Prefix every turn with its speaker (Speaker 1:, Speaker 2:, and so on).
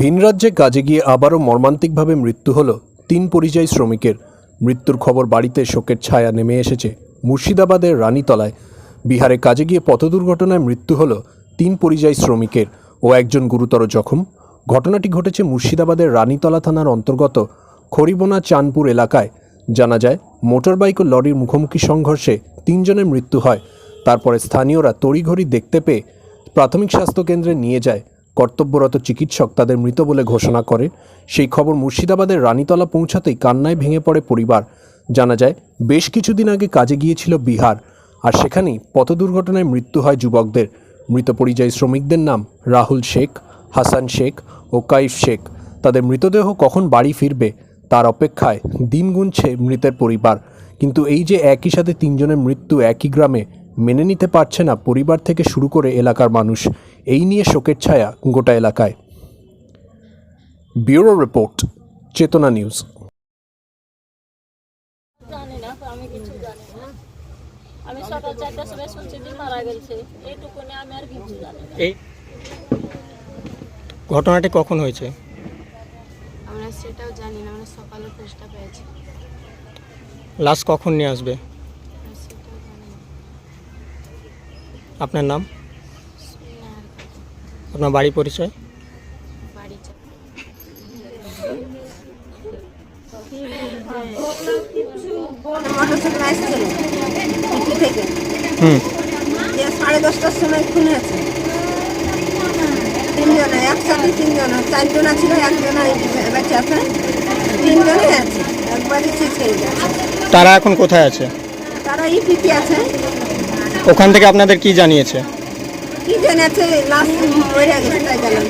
Speaker 1: ভিন রাজ্যে কাজে গিয়ে আবারও মর্মান্তিকভাবে মৃত্যু হল তিন পরিযায়ী শ্রমিকের। মৃত্যুর খবর বাড়িতে শোকের ছায়া নেমে এসেছে মুর্শিদাবাদের রানীতলায়। বিহারে কাজে গিয়ে পথ দুর্ঘটনায় মৃত্যু হল তিন পরিযায়ী শ্রমিকের ও একজন গুরুতর জখম। ঘটনাটি ঘটেছে মুর্শিদাবাদের রানীতলা থানার অন্তর্গত খরিবোনা চাঁদপুর এলাকায়। জানা যায়, মোটরবাইক ও লরির মুখোমুখি সংঘর্ষে তিনজনের মৃত্যু হয়। তারপরে স্থানীয়রা তড়িঘড়ি দেখতে পেয়ে প্রাথমিক স্বাস্থ্যকেন্দ্রে নিয়ে যায়। কর্তব্যরত চিকিৎসক তাদের মৃত বলে ঘোষণা করে। সেই খবর মুর্শিদাবাদের রানীতলা পৌঁছাতেই কান্নায় ভেঙে পড়ে পরিবার। জানা যায়, বেশ কিছুদিন আগে কাজে গিয়েছিল বিহার, আর সেখানেই পথ দুর্ঘটনায় মৃত্যু হয় যুবকদের। মৃত পরিযায়ী শ্রমিকদের নাম রাহুল শেখ, হাসান শেখ ও কাইফ শেখ। তাদের মৃতদেহ কখন বাড়ি ফিরবে, তার অপেক্ষায় দিন গুনছে মৃতের পরিবার। কিন্তু এই যে একই সাথে তিনজনের মৃত্যু একই গ্রামে, মেনে নিতে পারছে না পরিবার থেকে শুরু করে এলাকার মানুষ। এই নিয়ে শোকের ছায়া গোটা এলাকায়। Bureau report Chetana news.
Speaker 2: আমি কিছু জানি না। আমি সকাল চারটার সময় শুনছি যে মারা গেছে। এইটুকু আমি আর কিছু জানি
Speaker 3: এই ঘটনাটি কখন হয়েছে?
Speaker 4: আমরা সেটাও জানি না আমরা সকালে খোঁজটা পেয়েছি।
Speaker 3: লাশ কখন নিয়ে আসবে? আপনার নাম? আপনার বাড়ি পরিচয়? হুম।
Speaker 5: সাড়ে দশটার সময় খুন হয়েছে তিনজনে একসাথে তিনজনে চারজনা ছিল একজনা বেঁচে আছে তিনজনে আছে একবারই ছিঁচকে গেছে
Speaker 3: তারা এখন কোথায় আছে?
Speaker 5: তারা ই পিপি আছে।
Speaker 3: ওখান থেকে আপনাদের কি জানিয়েছে?
Speaker 5: কি জেনেছে লাস্ট হয়ে গেছে তাই জানেন